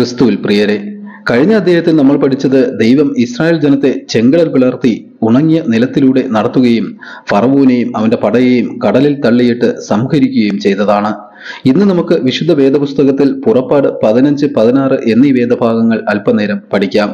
ക്രിസ്തുവിൽ പ്രിയരെ. കഴിഞ്ഞ അധ്യായത്തിൽ നമ്മൾ പഠിച്ചത് ദൈവം ഇസ്രായേൽ ജനത്തെ ചെങ്കടൽ പിളർത്തി ഉണങ്ങിയ നിലത്തിലൂടെ നടത്തുകയും ഫറവൂനെയും അവന്റെ പടയെയും കടലിൽ തള്ളിയിട്ട് സംഹരിക്കുകയും ചെയ്തതാണ്. ഇന്ന് നമുക്ക് വിശുദ്ധ വേദപുസ്തകത്തിൽ പുറപ്പാട് പതിനഞ്ച് പതിനാറ് എന്നീ വേദഭാഗങ്ങൾ അല്പനേരം പഠിക്കാം.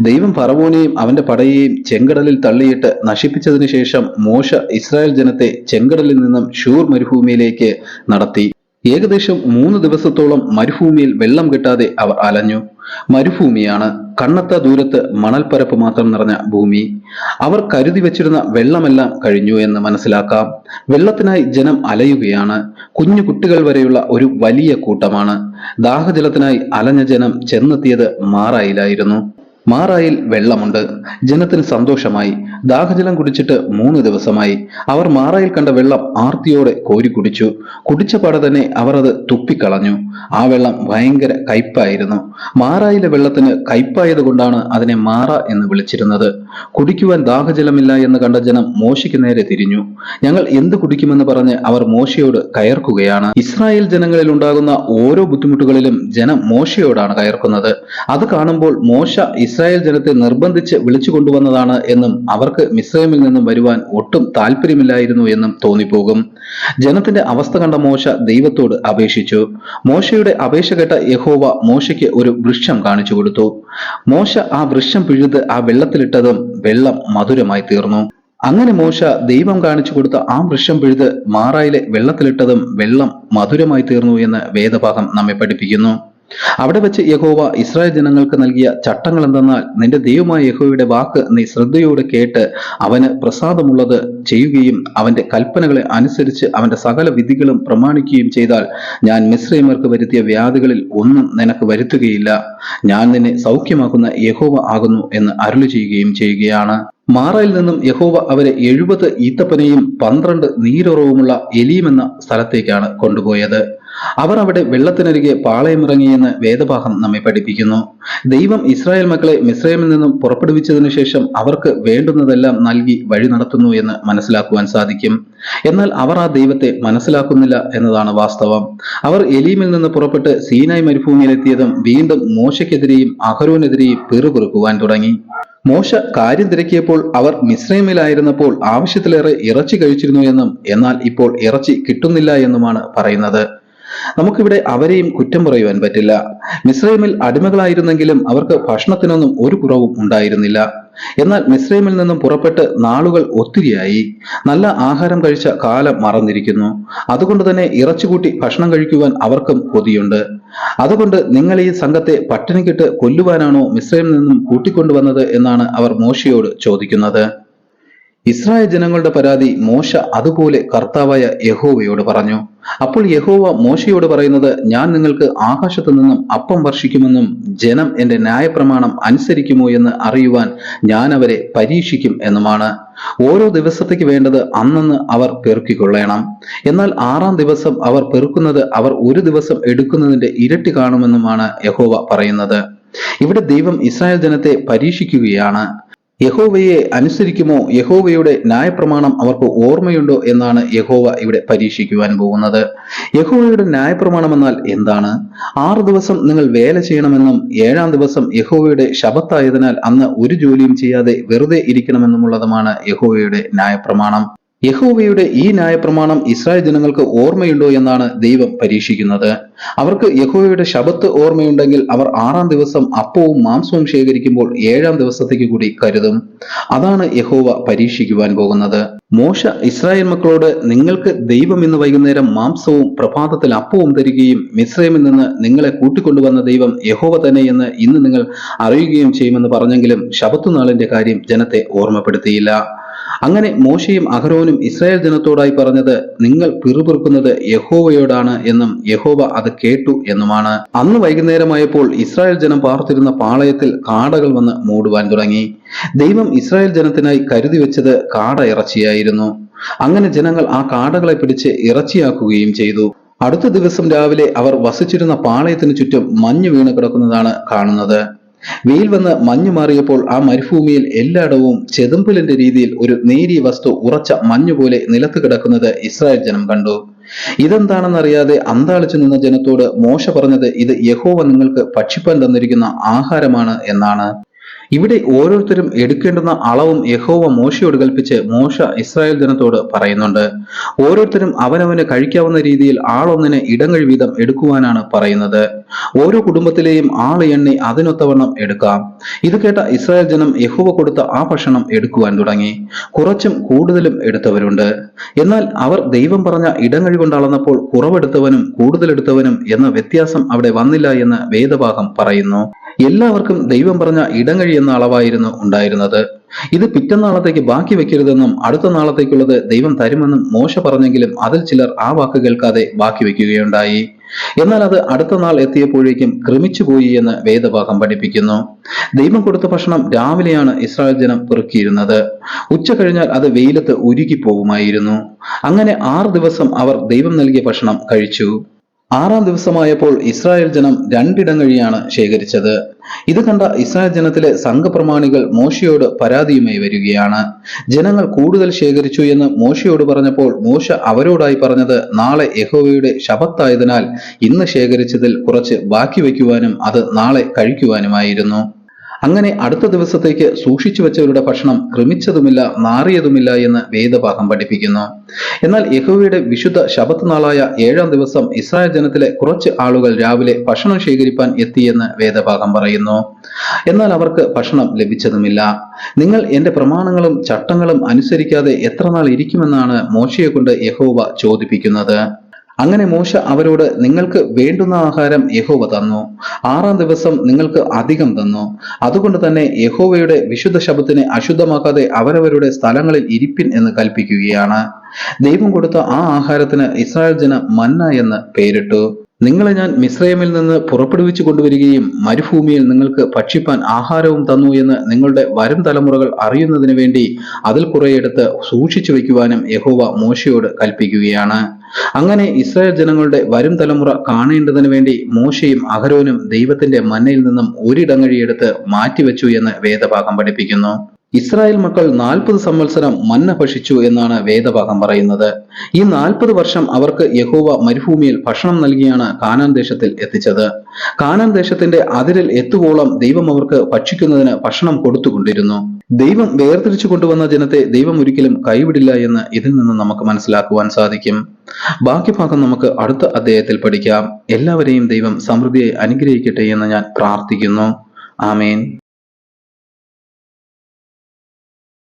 ദൈവം ഫറവോനെയും അവന്റെ പടയെയും ചെങ്കടലിൽ തള്ളിയിട്ട് നശിപ്പിച്ചതിനു ശേഷം മോശ ഇസ്രായേൽ ജനത്തെ ചെങ്കടലിൽ നിന്നും ഷൂർ മരുഭൂമിയിലേക്ക് നടത്തി. ഏകദേശം മൂന്ന് ദിവസത്തോളം മരുഭൂമിയിൽ വെള്ളം കിട്ടാതെ അവർ അലഞ്ഞു. മരുഭൂമിയാണ് കണ്ണത്ത ദൂരത്ത് മണൽപ്പരപ്പ് മാത്രം നിറഞ്ഞ ഭൂമി. അവർ കരുതി വെച്ചിരുന്ന വെള്ളമെല്ലാം കഴിഞ്ഞു എന്ന് മനസ്സിലാക്കാം. വെള്ളത്തിനായി ജനം അലയുകയാണ്. കുഞ്ഞു കുട്ടികൾ വരെയുള്ള ഒരു വലിയ കൂട്ടമാണ്. ദാഹജലത്തിനായി അലഞ്ഞ ജനം ചെന്നെത്തിയത് മാറായിലായിരുന്നു. മാറായിൽ വെള്ളമുണ്ട്. ജനത്തിന് സന്തോഷമായി. ദാഹജലം കുടിച്ചിട്ട് മൂന്ന് ദിവസമായി. അവർ മാറായിൽ കണ്ട വെള്ളം ആർത്തിയോടെ കോരി കുടിച്ചു. കുടിച്ച പാടെ തന്നെ അവർ അത് തുപ്പിക്കളഞ്ഞു. ആ വെള്ളം ഭയങ്കര കയ്പായിരുന്നു. മാറായിലെ വെള്ളത്തിന് കയ്പായത് കൊണ്ടാണ് അതിനെ മാറ എന്ന് വിളിച്ചിരുന്നത്. കുടിക്കുവാൻ ദാഹജലമില്ല എന്ന് കണ്ട ജനം മോശയ്ക്ക് നേരെ തിരിഞ്ഞു. ഞങ്ങൾ എന്ത് കുടിക്കുമെന്ന് പറഞ്ഞ് അവർ മോശയോട് കയർക്കുകയാണ്. ഇസ്രായേൽ ജനങ്ങളിൽ ഉണ്ടാകുന്ന ഓരോ ബുദ്ധിമുട്ടുകളിലും ജനം മോശയോടാണ് കയർക്കുന്നത്. അത് കാണുമ്പോൾ മോശ ഇസ്രായേൽ ജനത്തെ നിർബന്ധിച്ച് വിളിച്ചു കൊണ്ടുവന്നതാണ് എന്നും അവർക്ക് മിസ്രൈമിൽ നിന്നും വരുവാൻ ഒട്ടും താല്പര്യമില്ലായിരുന്നു എന്നും തോന്നിപ്പോകും. ജനത്തിന്റെ അവസ്ഥ കണ്ട മോശ ദൈവത്തോട് അപേക്ഷിച്ചു. മോശയുടെ അപേക്ഷ കേട്ട യഹോവ മോശയ്ക്ക് ഒരു വൃക്ഷം കാണിച്ചു കൊടുത്തു. മോശ ആ വൃക്ഷം പിഴുത് ആ വെള്ളത്തിലിട്ടതും വെള്ളം മധുരമായി തീർന്നു. അങ്ങനെ മോശ ദൈവം കാണിച്ചു കൊടുത്ത ആ വൃക്ഷം പിഴുത് മാറായിലെ വെള്ളത്തിലിട്ടതും വെള്ളം മധുരമായി തീർന്നു എന്ന് വേദഭാഗം നമ്മെ പഠിപ്പിക്കുന്നു. അവിടെ വെച്ച് യഹോവ ഇസ്രായേൽ ജനങ്ങൾക്ക് നൽകിയ ചട്ടങ്ങൾ എന്തെന്നാൽ നിന്റെ ദൈവമായ യഹോവയുടെ വാക്ക് നീ ശ്രദ്ധയോടെ കേട്ട് അവന് പ്രസാദമുള്ളത് ചെയ്യുകയും അവന്റെ കൽപ്പനകളെ അനുസരിച്ച് അവന്റെ സകല വിധികളും പ്രമാണിക്കുകയും ചെയ്താൽ ഞാൻ മിശ്രൈമർക്ക് വരുത്തിയ വ്യാധികളിൽ ഒന്നും നിനക്ക് വരുത്തുകയില്ല. ഞാൻ നിന്നെ സൗഖ്യമാക്കുന്ന യഹോവ ആകുന്നു എന്ന് അരുളി ചെയ്യുകയും ചെയ്യുകയാണ്. മാറയിൽ നിന്നും യഹോവ അവരെ എഴുപത് ഈത്തപ്പനയും പന്ത്രണ്ട് നീരുറവുമുള്ള എലീം എന്ന സ്ഥലത്തേക്കാണ് കൊണ്ടുപോയത്. അവർ അവിടെ വെള്ളത്തിനരികെ പാളയമിറങ്ങിയെന്ന് വേദഭാഗം നമ്മെ പഠിപ്പിക്കുന്നു. ദൈവം ഇസ്രായേൽ മക്കളെ മിസ്രൈമിൽ നിന്നും പുറപ്പെടുവിച്ചതിനു ശേഷം അവർക്ക് വേണ്ടുന്നതെല്ലാം നൽകി വഴി നടത്തുന്നു എന്ന് മനസ്സിലാക്കുവാൻ സാധിക്കും. എന്നാൽ അവർ ആ ദൈവത്തെ മനസ്സിലാക്കുന്നില്ല എന്നതാണ് വാസ്തവം. അവർ എലീമിൽ നിന്ന് പുറപ്പെട്ട് സീനായ് മരുഭൂമിയിലെത്തിയതും വീണ്ടും മോശയ്ക്കെതിരെയും അഹരോനെതിരെയും പിറുകുറുക്കുവാൻ തുടങ്ങി. മോശ കാര്യം തിരക്കിയപ്പോൾ അവർ മിശ്രൈമിലായിരുന്നപ്പോൾ ആവശ്യത്തിലേറെ ഇറച്ചി കഴിച്ചിരുന്നു എന്നും എന്നാൽ ഇപ്പോൾ ഇറച്ചി കിട്ടുന്നില്ല എന്നുമാണ് പറയുന്നത്. നമുക്കിവിടെ അവരെയും കുറ്റം പറയുവാൻ പറ്റില്ല. മിസ്രൈമിൽ അടിമകളായിരുന്നെങ്കിലും അവർക്ക് ഭക്ഷണത്തിനൊന്നും ഒരു കുറവും ഉണ്ടായിരുന്നില്ല. എന്നാൽ മിസ്രൈമിൽ നിന്നും പുറപ്പെട്ട് നാളുകൾ ഒത്തിരിയായി. നല്ല ആഹാരം കഴിച്ച കാലം മറന്നിരിക്കുന്നു. അതുകൊണ്ട് തന്നെ ഇറച്ചുകൂട്ടി ഭക്ഷണം കഴിക്കുവാൻ അവർക്കും കൊതിയുണ്ട്. അതുകൊണ്ട് നിങ്ങൾ ഈ സംഘത്തെ പട്ടിണിക്കിട്ട് കൊല്ലുവാനാണോ മിസ്രൈമിൽ നിന്നും കൂട്ടിക്കൊണ്ടുവന്നത് എന്നാണ് അവർ മോശയോട് ചോദിക്കുന്നത്. ഇസ്രായേൽ ജനങ്ങളുടെ പരാതി മോശ അതുപോലെ കർത്താവായ യഹോവയോട് പറഞ്ഞു. അപ്പോൾ യഹോവ മോശയോട് പറയുന്നത് ഞാൻ നിങ്ങൾക്ക് ആകാശത്തു നിന്നും അപ്പം വർഷിക്കുമെന്നും ജനം എന്റെ ന്യായപ്രമാണം അനുസരിക്കുമോ എന്ന് അറിയുവാൻ ഞാൻ അവരെ പരീക്ഷിക്കും എന്നുമാണ്. ഓരോ ദിവസത്തേക്ക് വേണ്ടത് അന്നന്ന് അവർ പെറുക്കിക്കൊള്ളണം. എന്നാൽ ആറാം ദിവസം അവർ പെറുക്കുന്നത് അവർ ഒരു ദിവസം എടുക്കുന്നതിന്റെ ഇരട്ടി കാണുമെന്നുമാണ് യഹോവ പറയുന്നത്. ഇവിടെ ദൈവം ഇസ്രായേൽ ജനത്തെ പരീക്ഷിക്കുകയാണ്. യഹോവയെ അനുസരിക്കുമോ? യഹോവയുടെ ന്യായപ്രമാണം അവർക്ക് ഓർമ്മയുണ്ടോ എന്നാണ് യഹോവ ഇവിടെ പരീക്ഷിക്കുവാൻ പോകുന്നത്. യഹോവയുടെ ന്യായപ്രമാണം എന്നാൽ എന്താണ്? ആറ് ദിവസം നിങ്ങൾ വേല ചെയ്യണമെന്നും ഏഴാം ദിവസം യഹോവയുടെ ശബത്തായതിനാൽ അന്ന് ഒരു ജോലിയും ചെയ്യാതെ വെറുതെ ഇരിക്കണമെന്നുമുള്ളതുമാണ് യഹോവയുടെ ന്യായപ്രമാണം. യഹോവയുടെ ഈ ന്യായപ്രമാണം ഇസ്രായേൽ ജനങ്ങൾക്ക് ഓർമ്മയുണ്ടോ എന്നാണ് ദൈവം പരീക്ഷിക്കുന്നത്. അവർക്ക് യഹോവയുടെ ശബത്ത് ഓർമ്മയുണ്ടെങ്കിൽ അവർ ആറാം ദിവസം അപ്പവും മാംസവും ശേഖരിക്കുമ്പോൾ ഏഴാം ദിവസത്തേക്ക് കൂടി കരുതും. അതാണ് യഹോവ പരീക്ഷിക്കുവാൻ പോകുന്നത്. മോശ ഇസ്രായേൽ മക്കളോട് നിങ്ങൾക്ക് ദൈവം ഇന്ന് വൈകുന്നേരം മാംസവും പ്രഭാതത്തിൽ അപ്പവും തരികയും മിശ്രയമിൽ നിന്ന് നിങ്ങളെ കൂട്ടിക്കൊണ്ടുവന്ന ദൈവം യഹോവ തന്നെയെന്ന് ഇന്ന് നിങ്ങൾ അറിയുകയും ചെയ്യുമെന്ന് പറഞ്ഞെങ്കിലും ശബത്തുനാളിന്റെ കാര്യം ജനത്തെ ഓർമ്മപ്പെടുത്തിയില്ല. അങ്ങനെ മോശയും അഹരോനും ഇസ്രായേൽ ജനത്തോടായി പറഞ്ഞത് നിങ്ങൾ പിറുപിറുക്കുന്നത് യഹോവയോടാണ് എന്നും യഹോവ അത് കേട്ടു എന്നുമാണ്. അന്ന് വൈകുന്നേരമായപ്പോൾ ഇസ്രായേൽ ജനം പാർത്തിരുന്ന പാളയത്തിൽ കാടകൾ വന്ന് മൂടുവാൻ തുടങ്ങി. ദൈവം ഇസ്രായേൽ ജനത്തിനായി കരുതി വെച്ചത് കാട ഇറച്ചിയായിരുന്നു. അങ്ങനെ ജനങ്ങൾ ആ കാടകളെ പിടിച്ച് ഇറച്ചിയാക്കുകയും ചെയ്തു. അടുത്ത ദിവസം രാവിലെ അവർ വസിച്ചിരുന്ന പാളയത്തിന് ചുറ്റും മഞ്ഞു വീണ് കിടക്കുന്നതാണ് കാണുന്നത്. വെയിൽ വന്ന് മഞ്ഞു മാറിയപ്പോൾ ആ മരുഭൂമിയിൽ എല്ലായിടവും ചെതുമ്പലിന്റെ രീതിയിൽ ഒരു നേരിയ വസ്തു ഉറച്ച മഞ്ഞു പോലെ നിലത്ത് കിടക്കുന്നത് ഇസ്രായേൽ ജനം കണ്ടു. ഇതെന്താണെന്നറിയാതെ അന്താളിച്ചു നിന്ന ജനത്തോട് മോശ പറഞ്ഞത് ഇത് യഹോവ നിങ്ങൾക്ക് ഭക്ഷിപ്പാൻ തന്നിരിക്കുന്ന ആഹാരമാണ് എന്നാണ്. ഇവിടെ ഓരോരുത്തരും എടുക്കേണ്ടുന്ന അളവും യഹോവ മോശയോട് കൽപ്പിച്ച് മോശ ഇസ്രായേൽ ജനത്തോട് പറയുന്നുണ്ട്. ഓരോരുത്തരും അവനവന് കഴിക്കാവുന്ന രീതിയിൽ ആളൊന്നിന് ഇടങ്ങൾ വീതം എടുക്കുവാനാണ് പറയുന്നത്. ഓരോ കുടുംബത്തിലെയും ആൾ എണ്ണി അതിനൊത്തവണ്ണം എടുക്കാം. ഇത് കേട്ട ഇസ്രായേൽ ജനം യഹോവ കൊടുത്ത ആ ഭക്ഷണം എടുക്കുവാൻ തുടങ്ങി. കുറച്ചും കൂടുതലും എടുത്തവരുണ്ട്. എന്നാൽ അവർ ദൈവം പറഞ്ഞ ഇടങ്ങൾ കൊണ്ട് കുറവെടുത്തവനും കൂടുതലെടുത്തവനും എന്ന വ്യത്യാസം അവിടെ വന്നില്ല എന്ന് വേദഭാഗം പറയുന്നു. എല്ലാവർക്കും ദൈവം പറഞ്ഞ ഇടങ്ങഴി എന്ന അളവായിരുന്നു ഉണ്ടായിരുന്നത്. ഇത് പിറ്റന്നാളത്തേക്ക് ബാക്കി വെക്കരുതെന്നും അടുത്ത നാളത്തേക്കുള്ളത് ദൈവം തരുമെന്നും മോശ പറഞ്ഞെങ്കിലും അതിൽ ചിലർ ആ വാക്ക് കേൾക്കാതെ ബാക്കി വെക്കുകയുണ്ടായി. എന്നാൽ അത് അടുത്ത നാൾ എത്തിയപ്പോഴേക്കും ക്രമിച്ചുപോയി എന്ന് വേദഭാഗം പഠിപ്പിക്കുന്നു. ദൈവം കൊടുത്ത ഭക്ഷണം രാവിലെയാണ് ഇസ്രായേൽ ജനം പെറുക്കിയിരുന്നത്. ഉച്ച കഴിഞ്ഞാൽ അത് വെയിലത്ത് ഉരുകി പോകുമായിരുന്നു അങ്ങനെ ആറ് ദിവസം അവർ ദൈവം നൽകിയ ഭക്ഷണം കഴിച്ചു. ആറാം ദിവസമായപ്പോൾ ഇസ്രായേൽ ജനം രണ്ടിടങ്ങഴിയാണ് ശേഖരിച്ചത്. ഇത് കണ്ട ഇസ്രായേൽ ജനത്തിലെ സംഘപ്രമാണികൾ മോശയോട് പരാതിയുമായി വരികയാണ്. ജനങ്ങൾ കൂടുതൽ ശേഖരിച്ചു എന്ന് മോശയോട് പറഞ്ഞപ്പോൾ മോശ അവരോടായി പറഞ്ഞത് നാളെ യഹോവയുടെ ശപത്തായതിനാൽ ഇന്ന് ശേഖരിച്ചതിൽ കുറച്ച് ബാക്കി വയ്ക്കുവാനും അത് നാളെ കഴിക്കുവാനുമായിരുന്നു. അങ്ങനെ അടുത്ത ദിവസത്തേക്ക് സൂക്ഷിച്ചു വെച്ചവരുടെ ഭക്ഷണം ക്രമിച്ചതുമില്ല നാറിയതുമില്ല എന്ന് വേദഭാഗം പഠിപ്പിക്കുന്നു. എന്നാൽ യഹോവയുടെ വിശുദ്ധ ശബത്ത് നാളായ ഏഴാം ദിവസം ഇസ്രായേൽ ജനത്തിലെ കുറച്ച് ആളുകൾ രാവിലെ ഭക്ഷണം ശേഖരിപ്പാൻ എത്തിയെന്ന് വേദഭാഗം പറയുന്നു. എന്നാൽ അവർക്ക് ഭക്ഷണം ലഭിച്ചതുമില്ല. നിങ്ങൾ എന്റെ പ്രമാണങ്ങളും ചട്ടങ്ങളും അനുസരിക്കാതെ എത്ര നാൾ ഇരിക്കുമെന്നാണ് മോശയെ കൊണ്ട് യഹോവ ചോദിപ്പിക്കുന്നത്. അങ്ങനെ മോശ അവരോട് നിങ്ങൾക്ക് വേണ്ടുന്ന ആഹാരം യഹോവ തന്നു. ആറാം ദിവസം നിങ്ങൾക്ക് അധികം തന്നു. അതുകൊണ്ട് തന്നെ യഹോവയുടെ വിശുദ്ധ ശബ്ദത്തിനെ അശുദ്ധമാക്കാതെ അവരവരുടെ സ്ഥലങ്ങളിൽ ഇരിപ്പിൻ എന്ന് കൽപ്പിക്കുകയാണ്. ദൈവം കൊടുത്ത ആ ആഹാരത്തിന് ഇസ്രായേൽ ജന മന്ന എന്ന് പേരിട്ടു. നിങ്ങളെ ഞാൻ മിസ്രൈമിൽ നിന്ന് പുറപ്പെടുവിച്ചു കൊണ്ടുവരികയും മരുഭൂമിയിൽ നിങ്ങൾക്ക് ഭക്ഷിപ്പാൻ ആഹാരവും തന്നു എന്ന് നിങ്ങളുടെ വരും തലമുറകൾ അറിയുന്നതിന് വേണ്ടി അതിൽ കുറെയെടുത്ത് സൂക്ഷിച്ചു വയ്ക്കുവാനും യഹോവ മോശയോട് കൽപ്പിക്കുകയാണ്. അങ്ങനെ ഇസ്രായേൽ ജനങ്ങളുടെ വരും തലമുറ കാണേണ്ടതിന് വേണ്ടി മോശയും അഹരോനും ദൈവത്തിന്റെ മന്നയിൽ നിന്നും ഒരിടങ്ങഴിയെടുത്ത് മാറ്റിവെച്ചു എന്ന് വേദഭാഗം പഠിപ്പിക്കുന്നു. ഇസ്രായേൽ മക്കൾ നാൽപ്പത് സംവത്സരം മന്ന ഭക്ഷിച്ചു എന്നാണ് വേദഭാഗം പറയുന്നത്. ഈ നാൽപ്പത് വർഷം അവർക്ക് യഹോവ മരുഭൂമിയിൽ ഭക്ഷണം നൽകിയാണ് കാനാൻ ദേശത്തിൽ എത്തിച്ചത്. കാനാൻ ദേശത്തിന്റെ അതിരിൽ എത്തുവോളം ദൈവം അവർക്ക് ഭക്ഷിക്കുന്നതിന് ഭക്ഷണം കൊടുത്തുകൊണ്ടിരുന്നു. ദൈവം വേർതിരിച്ചു കൊണ്ടുവന്ന ജനത്തെ ദൈവം ഒരിക്കലും കൈവിടില്ല എന്ന് ഇതിൽ നിന്ന് നമുക്ക് മനസ്സിലാക്കുവാൻ സാധിക്കും. ബാക്കി ഭാഗം നമുക്ക് അടുത്ത അധ്യായത്തിൽ പഠിക്കാം. എല്ലാവരെയും ദൈവം സമൃദ്ധിയെ അനുഗ്രഹിക്കട്ടെ എന്ന് ഞാൻ പ്രാർത്ഥിക്കുന്നു. ആമേൻ.